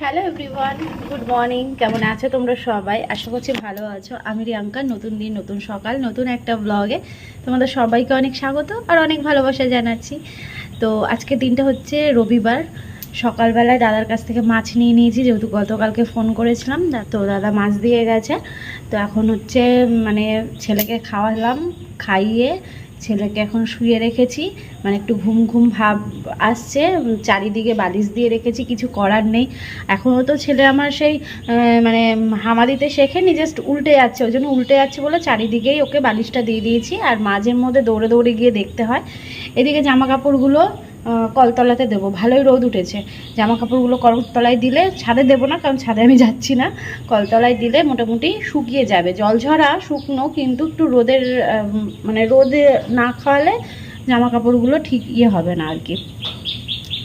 Hello everyone good morning কেমন আছো তোমরা সবাই? আশা করছি ভালো আছো। আমি রিয়াঙ্কা, নতুন দিন, নতুন সকাল, নতুন একটা ব্লগে তোমাদের সবাইকে অনেক স্বাগত আর অনেক ভালোবাসা জানাচ্ছি। তো আজকে দিনটা হচ্ছে রবিবার। সকালবেলায় দাদার কাছ থেকে মাছ নিয়ে নিয়েছি, যেহেতু গতকালকে ফোন করেছিলাম তো দাদা মাছ দিয়ে গেছে। তো এখন হচ্ছে মানে ছেলেকে খাওয়ালাম, খাইয়ে ছেলেকে এখন শুয়ে রেখেছি। মানে একটু ঘুম ঘুম ভাব আসছে, চারিদিকে বালিশ দিয়ে রেখেছি, কিছু করার নেই। এখনও তো ছেলে আমার সেই মানে হামা দিতে শেখেনি জাস্ট উল্টে যাচ্ছে, ওই জন্য উল্টে যাচ্ছে বলে চারিদিকেই ওকে বালিশটা দিয়ে দিয়েছি। আর মাঝের মধ্যে দৌড়ে দৌড়ে গিয়ে দেখতে হয়। এদিকে জামা কাপড়গুলো কলতলাতে দেবো। ভালোই রোদ উঠেছে। জামা কাপড়গুলো কলতলায় দিলে ছাদে দেবো না, কারণ ছাদে আমি যাচ্ছি না। কলতলায় দিলে মোটামুটি শুকিয়ে যাবে। জল ঝরা, শুকনো, কিন্তু একটু রোদের মানে রোদে না খাওয়ালে জামা কাপড়গুলো ঠিক ইয়ে হবে না আর কি।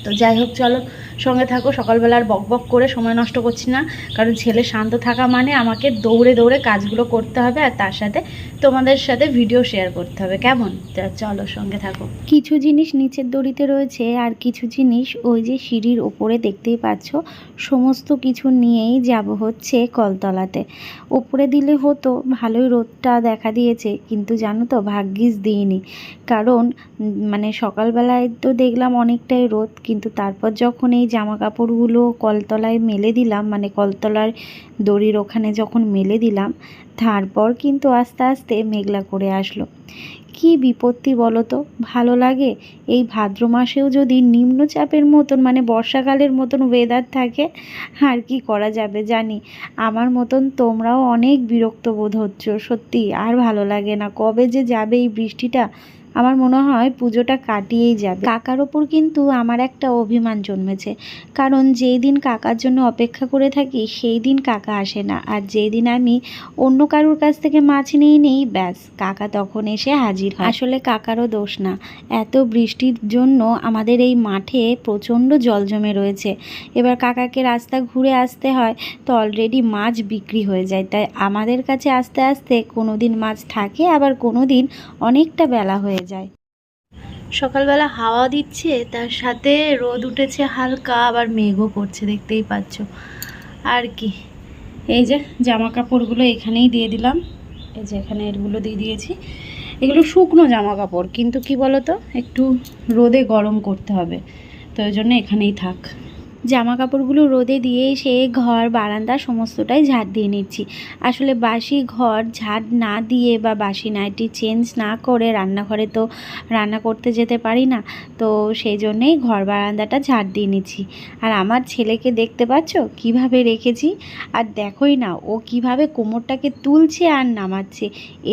তো যাই হোক, চলো। সঙ্গে থাকো সকালবেলা আর বক বক করে সময় নষ্ট করছি না। কারণ ছেলে শান্ত থাকা মানে আমাকে দৌড়ে দৌড়ে কাজগুলো করতে হবে আর তার সাথে তোমাদের সাথে ভিডিও শেয়ার করতে হবে। কেমন? চলো সঙ্গে থাকো। কিছু জিনিস নিচের দড়িতে রয়েছে আর কিছু জিনিস ওই যে সিঁড়ির ওপরে দেখতেই পাচ্ছ। সমস্ত কিছু নিয়েই যাব হচ্ছে কলতলাতে। ওপরে দিলে হতো, ভালোই রোদটা দেখা দিয়েছে, কিন্তু জানো তো ভাগ্যিস দিইনি। কারণ মানে সকালবেলায় তো দেখলাম অনেকটাই রোদ, কিন্তু তারপর যখন এই জামা কাপড়গুলো কলতলায় মেলে দিলাম মানে কলতলার দড়ির ওখানে যখন মেলে দিলাম, তারপর কিন্তু আস্তে আস্তে মেঘলা করে আসলো। কি বিপত্তি বলো তো ভালো লাগে? এই ভাদ্র মাসেও যদি নিম্নচাপের মতন মানে বর্ষাকালের মতন ওয়েদার থাকে, আর কি করা যাবে জানি? আমার মতন তোমরাও অনেক বিরক্ত বোধ হচ্ছ, সত্যি। আর ভালো লাগে না। কবে যে যাবে এই বৃষ্টিটা? আমার মনে হয় পুজোটা কাটিয়েই যাবে। কাকার ওপর কিন্তু আমার একটা অভিমান জন্মেছে। কারণ যেই দিন কাকার জন্য অপেক্ষা করে থাকি সেই দিন কাকা আসে না। আর যেই দিন আমি অন্য কারুর কাছ থেকে মাছ নিয়ে নেই, ব্যাস, কাকা তখন এসে হাজির হয়। আসলে কাকারও দোষ না। এত বৃষ্টির জন্য আমাদের এই মাঠে প্রচণ্ড জল জমে রয়েছে। এবার কাকাকে রাস্তা ঘুরে আসতে হয় তো অলরেডি মাছ বিক্রি হয়ে যায়। তাই আমাদের কাছে আস্তে আস্তে কোনো দিন মাছ থাকে, আবার কোনো দিন অনেকটা বেলা হয়ে যায়। সকালবেলা হাওয়া দিচ্ছে, তার সাথে রোদ উঠেছে হালকা, আবার মেঘও করছে, দেখতেই পাচ্ছ। আর কি? এই যে জামা কাপড়গুলো এখানেই দিয়ে দিলাম। এই যে এখানে এগুলো দিয়ে দিয়েছি। এগুলো শুকনো জামা কাপড় কিন্তু কি বলো তো একটু রোদে গরম করতে হবে। তো ওই জন্য এখানেই থাক। জামা কাপড়গুলো রোদে দিয়ে সে ঘর, বারান্দা সমস্তটাই ঝাড় দিয়ে নিচ্ছি। আসলে বাসি ঘর ঝাড় না দিয়ে বা বাসি নাইটি চেঞ্জ না করে রান্নাঘরে তো রান্না করতে যেতে পারি না, তো সেই জন্যেই ঘর, বারান্দাটা ঝাড় দিয়ে নিচ্ছি। আর আমার ছেলেকে দেখতে পাচ্ছ? কীভাবে রেখেছি? আর দেখোই না, ও কীভাবে কোমরটাকে তুলছে আর নামাচ্ছে।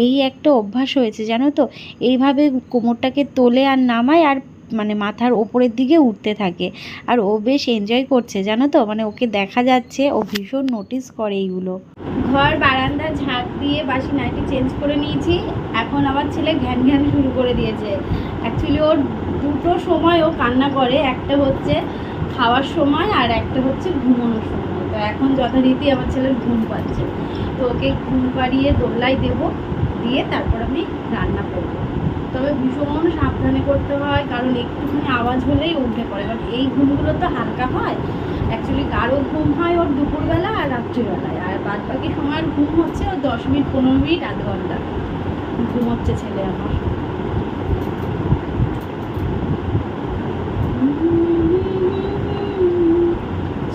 এই একটা অভ্যাস হয়েছে, জানো তো? এইভাবে কোমরটাকে তোলে আর নামায় আর মানে মাথার ওপরের দিকে উঠতে থাকে। আর ও বেশ এনজয় করছে, জানো তো? মানে ওকে দেখা যাচ্ছে, ও ভীষণ নোটিস করে এইগুলো। ঘর, বারান্দা, ঝাঁক দিয়ে বাসি নাইটি চেঞ্জ করে নিয়েছি। এখন আমার ছেলে ঘ্যান ঘ্যান শুরু করে দিয়েছে। অ্যাকচুয়ালি ওর দুটো সময় ও কান্না করে, একটা হচ্ছে খাওয়ার সময় আর একটা হচ্ছে ঘুমানোর সময়। তো এখন যথারীতি আমার ছেলের ঘুম পাচ্ছে। তো ওকে ঘুম পাড়িয়ে দোল্লাই দেব, দিয়ে তারপর আমি রান্না করব। তবে ভীষণ সাবধানে করতে হয়, কারণ একটুখানি আওয়াজ হলেই উঠে পড়ে। বাট এই ঘুমগুলো তো হালকা হয় অ্যাকচুয়ালি গাঢ় ঘুম হয় ওর দুপুরবেলা আর রাত্রিবেলায়। আর বাদ বাকি সময়ের ঘুম হচ্ছে ওর দশ মিনিট, পনেরো মিনিট, আধ ঘণ্টা। ঘুম হচ্ছে ছেলে আমার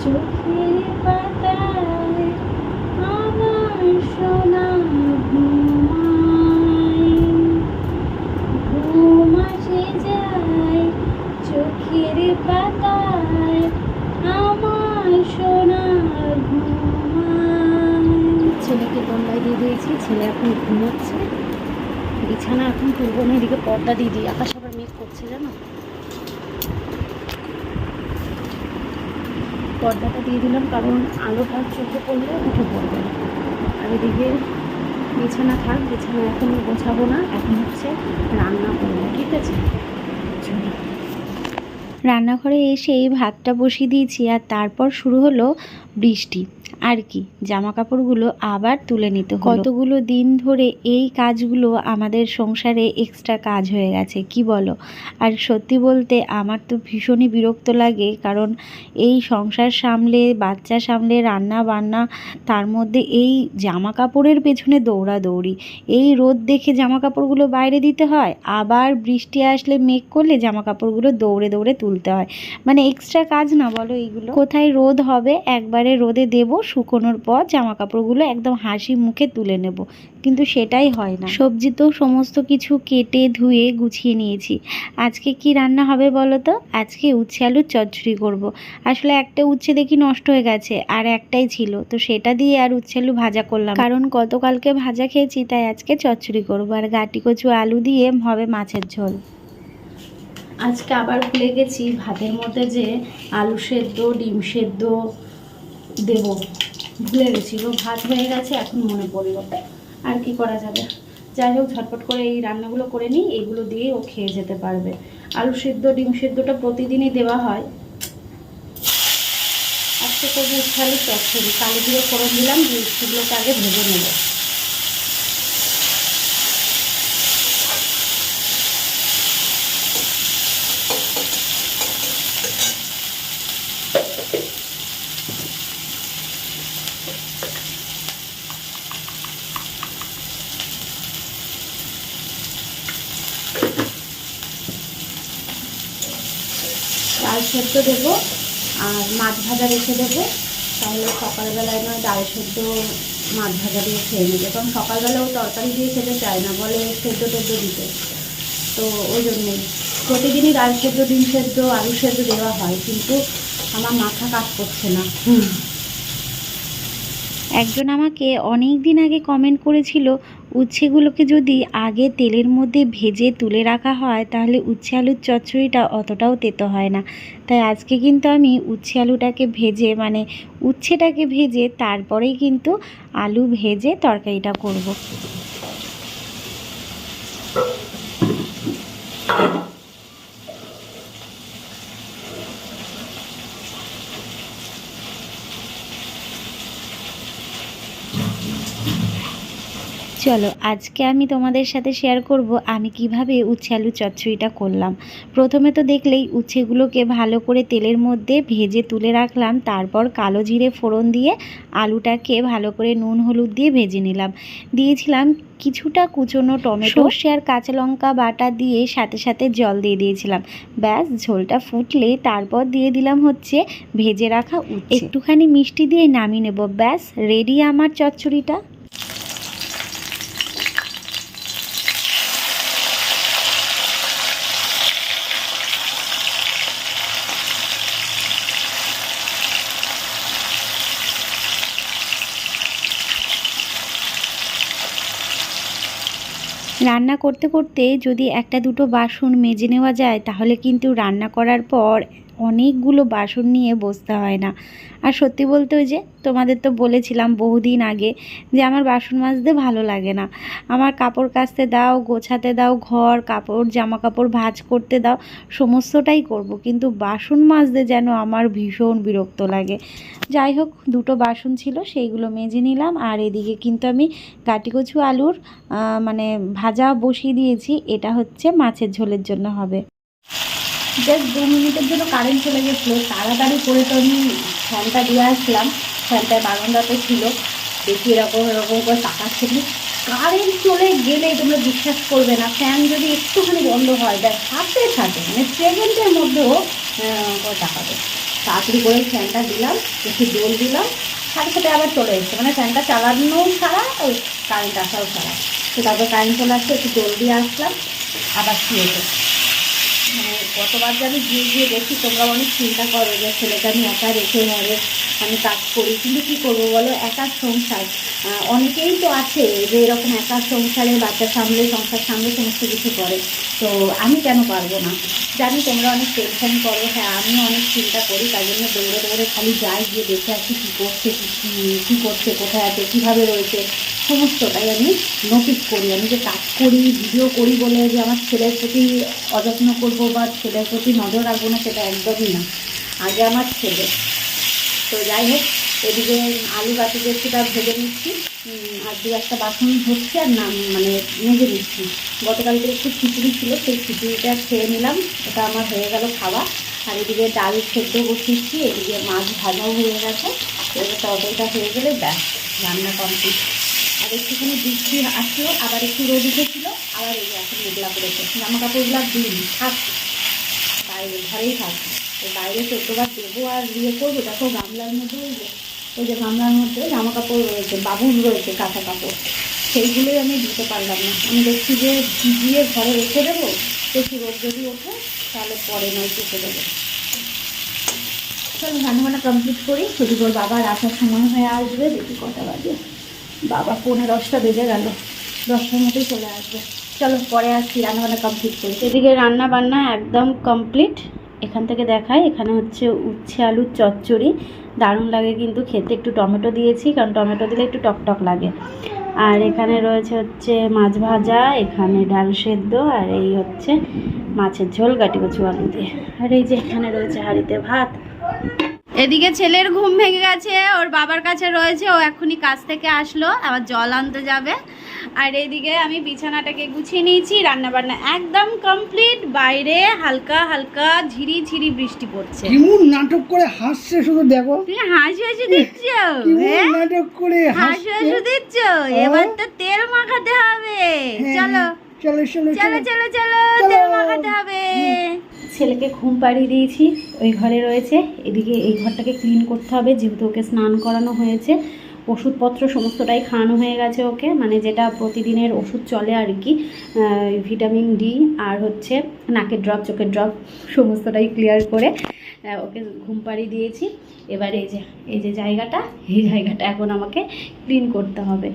চোখের পাতায় আমার সোনা ঘুমায় ঘুম আসে যায় চোখের পাতায় আমার সোনা ঘুমায় ছেলেকে দিয়েছি, ছেলে এখন ঘুমোচ্ছে। বিছানা এখন তুলবো না, এদিকে পর্দা দিয়ে দিই। আকাশ আবার মেঘ করছে, জানো? পর্দাটা দিয়ে দিলাম, কারণ আলোটা চোখে পড়লে উঠে পড়বে আর এদিকে বিছানা থাক, বিছানা এখন গোছাবো না, এখন হচ্ছে রান্না করব, ঠিক আছে? রান্নাঘরে এসে ভাতটা বসিয়ে দিয়েছি, আর তারপর শুরু হলো বৃষ্টি। আর কি জামা কাপড়গুলো আবার তুলে নিতে কতগুলো দিন ধরে এই কাজগুলো আমাদের সংসারে এক্সট্রা কাজ হয়ে গেছে, কি বলো? আর সত্যি বলতে আমার তো ভীষণই বিরক্ত লাগে, কারণ এই সংসার সামলে, বাচ্চা সামলে, রান্না বান্না, তার মধ্যে এই জামা কাপড়ের পেছনে দৌড়াদৌড়ি। এই রোদ দেখে জামা কাপড়গুলো বাইরে দিতে হয়, আবার বৃষ্টি আসলে মেঘ করলে জামা কাপড়গুলো দৌড়ে দৌড়ে তুলতে হয়। মানে এক্সট্রা কাজ না বলো এইগুলো কোথায় রোদ হবে, একবারে রোদে দেব, শুকোনোর পর জামা কাপড়গুলো একদম হাসি মুখে তুলে নেব। কিন্তু সেটাই হয় না। সবজি তো সমস্ত কিছু কেটে ধুয়ে গুছিয়ে নিয়েছি। আজকে কি রান্না হবে বলো তো? আজকে উচ্ছে আলুর চচ্চড়ি করব। আসলে একটা উচ্ছে দেখি নষ্ট হয়ে গেছে, আর একটাই ছিল। তো সেটা দিয়ে আর উচ্ছে আলু ভাজা করলাম। কারণ গতকালকে ভাজা খেয়েছি, তাই আজকে চচ্চড়ি করব। আর গাটি কচু আলু দিয়ে হবে মাছের ঝোল। আজকে আবার ভুলে গেছি, ভাতের মধ্যে যে আলু সেদ্ধ, ডিম সেদ্ধ দেব। ভুলে গেছি, গো, ভাত হয়ে গেছে, এখন মনে পড়ল আর কি করা যাবে? যাই হোক, ঝটপট করে এই রান্নাগুলো করে নিই, এগুলো দিয়ে ও খেয়ে যেতে পারবে। আলু সেদ্ধ, ডিম সেদ্ধটা প্রতিদিনই দেওয়া হয়। আজকে করব উচ্ছালি চচ্ছরি কালো দিয়ে ফোড়ন দিলাম উচ্ছেগুলোকে আগে ভেজে নেব ডাল সেদ্ধ দেবো, আর মাছ ভাজা রেখে দেবো। তাহলে সকালবেলায় নয় ডাল সেদ্ধ, মাছ ভাজা দিয়ে খেয়ে নেবে। কারণ সকালবেলাও তরকারি দিয়ে খেতে চায় না, বলে সেদ্ধ টেদ্ধ দিতে। তো ওই জন্যই প্রতিদিনই ডাল সেদ্ধ, ডিম সেদ্ধ, আলু সেদ্ধ দেওয়া হয়, কিন্তু আমার মাথা কাজ করছে না। একজন আমাকে অনেক দিন আগে কমেন্ট করেছিল উচ্ছেগুলোকে যদি আগে তেলের মধ্যে ভেজে তুলে রাখা হয়, তাহলে উচ্ছে আলুর চচ্চড়িটা অতটাও তেতো হয় না তাই আজকে কিন্তু আমি উচ্ছে আলুটাকে ভেজে মানে উচ্ছেটাকে ভেজে তারপরেই কিন্তু আলু ভেজে তরকারিটা করব। চলো আজকে আমি তোমাদের সাথে শেয়ার করব আমি কীভাবে উচ্ছে আলু চচ্চড়িটা করলাম। প্রথমে তো দেখলেই উচ্ছেগুলোকে ভালো করে তেলের মধ্যে ভেজে তুলে রাখলাম তারপর কালো জিরে ফোড়ন দিয়ে আলুটাকে ভালো করে নুন হলুদ দিয়ে ভেজে নিলাম। দিয়েছিলাম কিছুটা কুচনো টমেটো সর্ষে আর কাঁচা লঙ্কা বাটা দিয়ে সাথে সাথে জল দিয়ে দিয়েছিলাম। ব্যাস ঝোলটা ফুটলে তারপর দিয়ে দিলাম হচ্ছে ভেজে রাখা উচ্ছে। একটুখানি মিষ্টি দিয়ে নামিয়ে নেব। ব্যাস রেডি আমার চচ্চড়িটা? রান্না করতে করতে যদি একটা দুটো বাসন মেজে নেওয়া যায়, তাহলে কিন্তু রান্না করার পর অনেকগুলো বাসন নিয়ে বসতে হয় না। আর সত্যি বলতে ওই যে তোমাদের তো বলেছিলাম বহুদিন আগে যে আমার বাসন মাজতে ভালো লাগে না। আমার কাপড় কাচতে দাও, গোছাতে দাও, ঘর, কাপড় জামা কাপড় ভাজ করতে দাও, সমস্তটাই করব। কিন্তু বাসন মাজতে যেন আমার ভীষণ বিরক্ত লাগে। যাই হোক, দুটো বাসন ছিল, সেইগুলো মেজে নিলাম। আর এদিকে কিন্তু আমি কাটিকচু আলুর মানে ভাজা বসিয়ে দিয়েছি। এটা হচ্ছে মাছের ঝোলের জন্য হবে। জাস্ট দু মিনিটের জন্য কারেন্ট চলে গেছিল। তাড়াতাড়ি করে তো আমি ফ্যানটা দিয়ে আসলাম। ফ্যানটা বারান্দাতে ছিল। দেখি এরকম এরকম করে তাকাচ্ছিল কারেন্ট চলে গেলে তোমরা বিশ্বাস করবে না। ফ্যান যদি একটুখানি বন্ধ হয় দেখ সাথে সাথে মানে সেকেন্ডের মধ্যেও তাকাবে। তাড়াতাড়ি করে ফ্যানটা দিলাম, একটু জল দিলাম। সাথে সাথে আবার চলে এসছে। মানে ফ্যানটা চালানোও ছাড়া, ওই কারেন্ট আসাও ছাড়া। তো তারপর কারেন্ট চলে আসছে, একটু জল দিয়ে আসলাম। আবার শুয়েছে মানে কতবার যে আমি গিয়ে গিয়ে দেখি তোমরা অনেক চিন্তা করো যে ছেলেটা আমি একা রেখে ঘরে আমি কাজ করি, কিন্তু কী করব বলো? একা সংসার। অনেকেই তো আছে যে এরকম একা সংসারে, বাচ্চা সামলে, সংসার সামলে সমস্ত কিছু করে। তো আমি কেন পারব না? জানি তোমরা অনেক টেনশন করো। হ্যাঁ আমি অনেক চিন্তা করি তাই জন্য দৌড়ে দৌড়ে খালি যাই, গিয়ে দেখে আসি কী করছে কী করছে, কোথায় আছে, কীভাবে রয়েছে। সমস্তটাই আমি নোটিস করি। আমি যে কাজ করি ভিডিও করি বলে যে আমার ছেলের প্রতি অযত্ন করব বা ছেলের প্রতি নজর রাখব না, সেটা একদমই না। আগে আমার ছেলে। তো যাই হোক এদিকে আলু বাটি সেটা ভেজে নিচ্ছি। আর দু একটা বাসন হচ্ছে আর নাম মানে মেজে নিচ্ছি। গতকালকে একটু খিচুড়ি ছিল, সেই খিচুড়িটা খেয়ে নিলাম। ওটা আমার হয়ে গেল খাওয়া। আর এদিকে ডাল সেদ্ধ বসিয়েছি, এদিকে মাছ ভাজাও হয়ে গেছে। এবার তরকারিটা হয়ে গেলে ব্যাস, রান্না কমপ্লিট আর একটুখানি বৃষ্টি আসলো, আবার একটু রোদ উঠেছিল, আবার এই এখন মেঘলা করেছে। জামা কাপড়গুলো দিন থাকছে। বাইরে, ঘরেই থাকছে। তো বাইরে চোদ্দবার দেবো আর ইয়ে করব, দেখো গামলার মধ্যে ওই যে গামলার মধ্যে জামা কাপড় রয়েছে বাবুর রয়েছে, কাঁথা কাপড়। সেইগুলোই আমি দিতে পারলাম না। আমি দেখছি যে ভিজিয়ে ঘরে রেখে দেবো একটু রোদ যদি ওঠে, তাহলে পরে নয় চুকে দেবো চলো, রান্নাবান্না কমপ্লিট করি। যদি ওর বাবার আসার সময় হয়ে আসবে, দেখি কটা বাজে। বাবা পৌনে দশটা বেজে গেল। দশটার মতোই চলে আসবে। চলো, পরে আসছি, রান্নাবান্না কমপ্লিট করি। এদিকে রান্না বান্না একদম কমপ্লিট এখান থেকে দেখায়, এখানে হচ্ছে উচ্ছে আলুর চচ্চড়ি। দারুণ লাগে কিন্তু খেতে। একটু টমেটো দিয়েছি, কারণ টমেটো দিলে একটু টকটক লাগে। আর এখানে রয়েছে হচ্ছে মাছ ভাজা, এখানে ডাল সেদ্ধ, আর এই হচ্ছে মাছের ঝোল গাটি কচু আলু দিয়ে। আর এই যে এখানে রয়েছে হাঁড়িতে ভাত। এদিকে ছেলের ঘুম ভেঙে গেছে, ওর বাবার কাছে রয়েছে, ও এখনই কাজ থেকে আসলো, আবার জল আনতে যাবে। আর এইদিকে আমি বিছানাটাকে গুছিয়ে নিয়েছি রান্নাবান্না একদম কমপ্লিট বাইরে হালকা হালকা ঝিরি ঝিরি বৃষ্টি পড়ছে। কেমন নাটক করে হাসছে শুধু দেখো। তুমি হাসি হাসি দিচ্ছ হ্যাঁ? নাটক করে হাসি হাসি দিচ্ছ এবার তো তেল মাখাতে হবে। হ্যাঁ, চলো। চলো চলো চলো চলো। চলো তেল মাখাতে হবে। ছেলেকে ঘুম পাড়িয়ে দিয়েছি ওই ঘরে রয়েছে। এদিকে এই ঘরটাকে ক্লিন করতে হবে যেহেতু ওকে স্নান করানো হয়েছে। ওষুধপত্র সমস্তটাই খাওয়ানো হয়ে গেছে ওকে। মানে যেটা প্রতিদিনের ওষুধ চলে আর কি ভিটামিন ডি আর হচ্ছে নাকের ড্রপ চোখের ড্রপ সমস্তটাই ক্লিয়ার করে ওকে ঘুম পাড়িয়ে দিয়েছি। এবার এই যে এই যে জায়গাটা, এই জায়গাটা এখন আমাকে ক্লিন করতে হবে।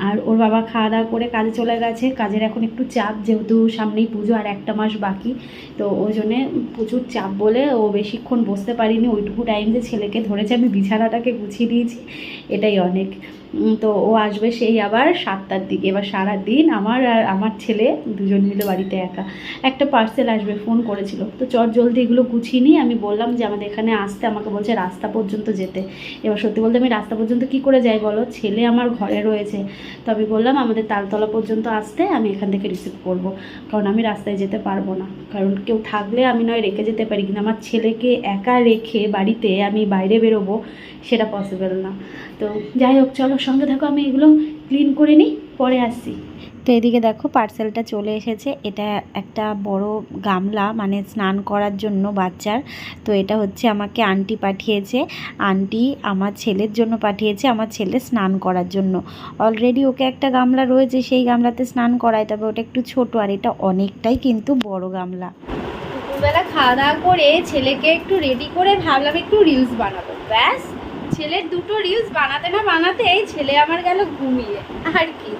আর ওর বাবা খাওয়া দাওয়া করে কাজে চলে গেছে। কাজের এখন একটু চাপ, যেহেতু সামনেই পুজো আর একটা মাস বাকি, তো ওই জন্যে প্রচুর চাপ বলে ও বেশিক্ষণ বসতে পারিনি। ওইটুকু টাইম যে ছেলেকে ধরেছে, আমি বিছানাটাকে গুছিয়ে দিয়েছি। এটাই অনেক। তো ও আসবে সেই আবার সাতটার দিকে। এবার সারা দিন আমার আর আমার ছেলে দুজন মিলে বাড়িতে একা। একটা পার্সেল আসবে ফোন করেছিল। তো চট জলদি এগুলো গুছিয়ে নিই আমি বললাম যে আমাদের এখানে আসতে, আমাকে বলছে রাস্তা পর্যন্ত যেতে। এবার সত্যি বলতে আমি রাস্তা পর্যন্ত কি করে যাই বলো? ছেলে আমার ঘরে রয়েছে। তো আমি বললাম, আমাদের তালতলা পর্যন্ত আসতে আমি এখান থেকে রিসিভ করব। কারণ আমি রাস্তায় যেতে পারব না। কারণ কেউ থাকলে আমি নয় রেখে যেতে পারি। কিন্তু আমার ছেলেকে একা রেখে বাড়িতে আমি বাইরে বেরোবো, সেটা পসিবল না। তো যাই হোক চলো সঙ্গে থাকো আমি এগুলো ক্লিন করে নিই পরে আসছি। তো এদিকে দেখো পার্সেলটা চলে এসেছে। এটা একটা বড় গামলা মানে স্নান করার জন্য বাচ্চার। তো এটা হচ্ছে আমাকে আন্টি পাঠিয়েছে। আন্টি আমার ছেলের জন্য পাঠিয়েছে আমার ছেলে স্নান করার জন্য। অলরেডি ওকে একটা গামলা রয়েছে সেই গামলাতে স্নান করায় তবে ওটা একটু ছোট আর এটা অনেকটাই কিন্তু বড় গামলা। দুপুরবেলা খাওয়া দাওয়া করে ছেলেকে একটু রেডি করে ভাবলাম একটু রিলস বানাবো ব্যাস। ছেলের দুটো রিলস বানাতে না বানাতেই ছেলে আমার গেল ঘুমিয়ে, আর কি।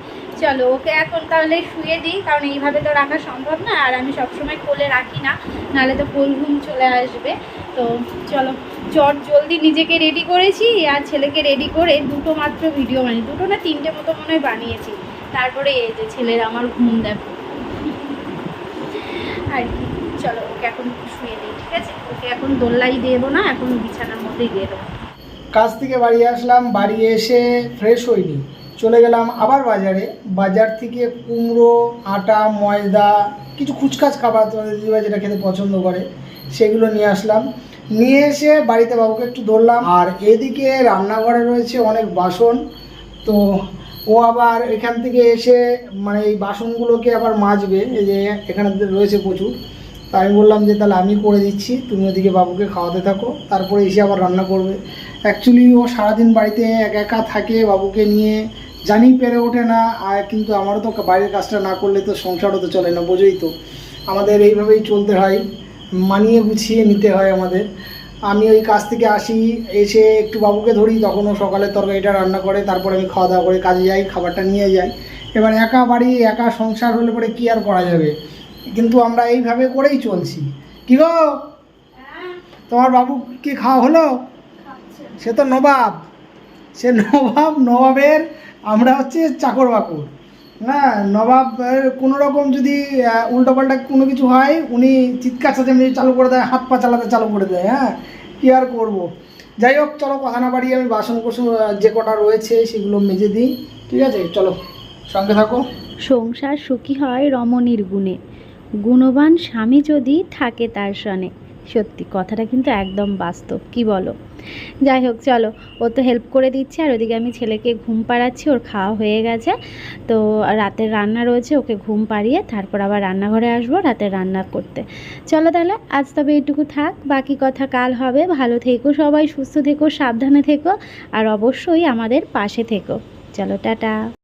চলো, ওকে এখন তাহলে শুয়ে দিই, কারণ এইভাবে তো রাখা সম্ভব না, আর আমি সবসময় কোলে রাখি না, নাহলে তো কোল ঘুম চলে আসবে। তো চলো, চট জলদি নিজেকে রেডি করেছি, আর ছেলেকে রেডি করে দুটো মাত্র ভিডিও বানিয়ে দুটো না তিনটে মতো মনে হয় বানিয়েছি। তারপরে এই যে ছেলের আমার ঘুম দেখো। আর কি, চলো, ওকে এখন শুয়ে দিই, ঠিক আছে? ওকে এখন দোল্লাই দেবো না, এখন বিছানার মধ্যেই দিয়ে দেবো। কাজ থেকে বাড়ি আসলাম, বাড়ি এসে ফ্রেশ হইনি। চলে গেলাম আবার বাজারে। বাজার থেকে কুমড়ো, আটা, ময়দা, কিছু খুচকাচ খাবার তোমাদের দিদিভাই যেটা খেতে পছন্দ করে, সেগুলো নিয়ে আসলাম। নিয়ে এসে বাড়িতে বাবুকে একটু ধরলাম। আর এদিকে রান্নাঘরে রয়েছে অনেক বাসন। তো ও আবার এখান থেকে এসে মানে এই বাসনগুলোকে আবার মাজবে। এই যে এখানে রয়েছে প্রচুর। তা আমি বললাম যে তাহলে আমি করে দিচ্ছি। তুমি ওদিকে বাবুকে খাওয়াতে থাকো। তারপরে এসে আবার রান্না করবে। অ্যাকচুয়ালি ও সারাদিন বাড়িতে একা একা থাকে বাবুকে নিয়ে। জানি পেরে ওঠে না, আর কিন্তু আমারও তো বাইরের কাজটা না করলে তো সংসারও তো চলে না, বোঝোই তো। আমাদের এইভাবেই চলতে হয়, মানিয়ে গুছিয়ে নিতে হয় আমাদের। আমি ওই কাজ থেকে আসি, এসে একটু বাবুকে ধরি তখন ও সকালের তরকারিটা রান্না করে, তারপরে আমি খাওয়া দাওয়া করে কাজে যাই, খাবারটা নিয়ে যাই। এবার একা বাড়ি, একা সংসার হলে পরে কী আর করা যাবে? কিন্তু আমরা এইভাবে করেই চলছি। কি গো? তোমার বাবু কি খাওয়া হলো? সে তো নবাব। সে নবাব, নবাবের আমরা হচ্ছে চাকর বাকর। না নবাব কোনো রকম যদি উল্টো পাল্টা কোনো কিছু হয়, উনি চিৎকার চেঁচামেচি চালু করে দেয়, হাত পা চালাতে চালু করে দেয় হ্যাঁ কি আর করব? যাই হোক, চলো কথা না বাড়িয়ে আমি বাসন কোসন যে কটা রয়েছে সেগুলো মেজে দিই, ঠিক আছে? চলো, সঙ্গে থাকো। সংসার সুখী হয় রমণীর গুণে। গুণবান স্বামী যদি থাকে তার সনে। সত্যি, কথাটা কিন্তু একদম বাস্তব, কি বলো? যাই হোক, চলো। ও তো হেল্প করে দিচ্ছে, আর ওদিকে আমি ছেলেকে ঘুম পাড়াচ্ছি, ওর খাওয়া হয়ে গেছে। তো রাতের রান্না রয়েছে, ওকে ঘুম পাড়িয়ে তারপর আবার রান্নাঘরে আসব রাতের রান্না করতে। চলো তাহলে, আজ তবে এইটুকু থাক, বাকি কথা কাল হবে। ভালো থেকো সবাই, সুস্থ থেকো, সাবধানে থেকো, আর অবশ্যই আমাদের পাশে থেকো। চলো, টাটা।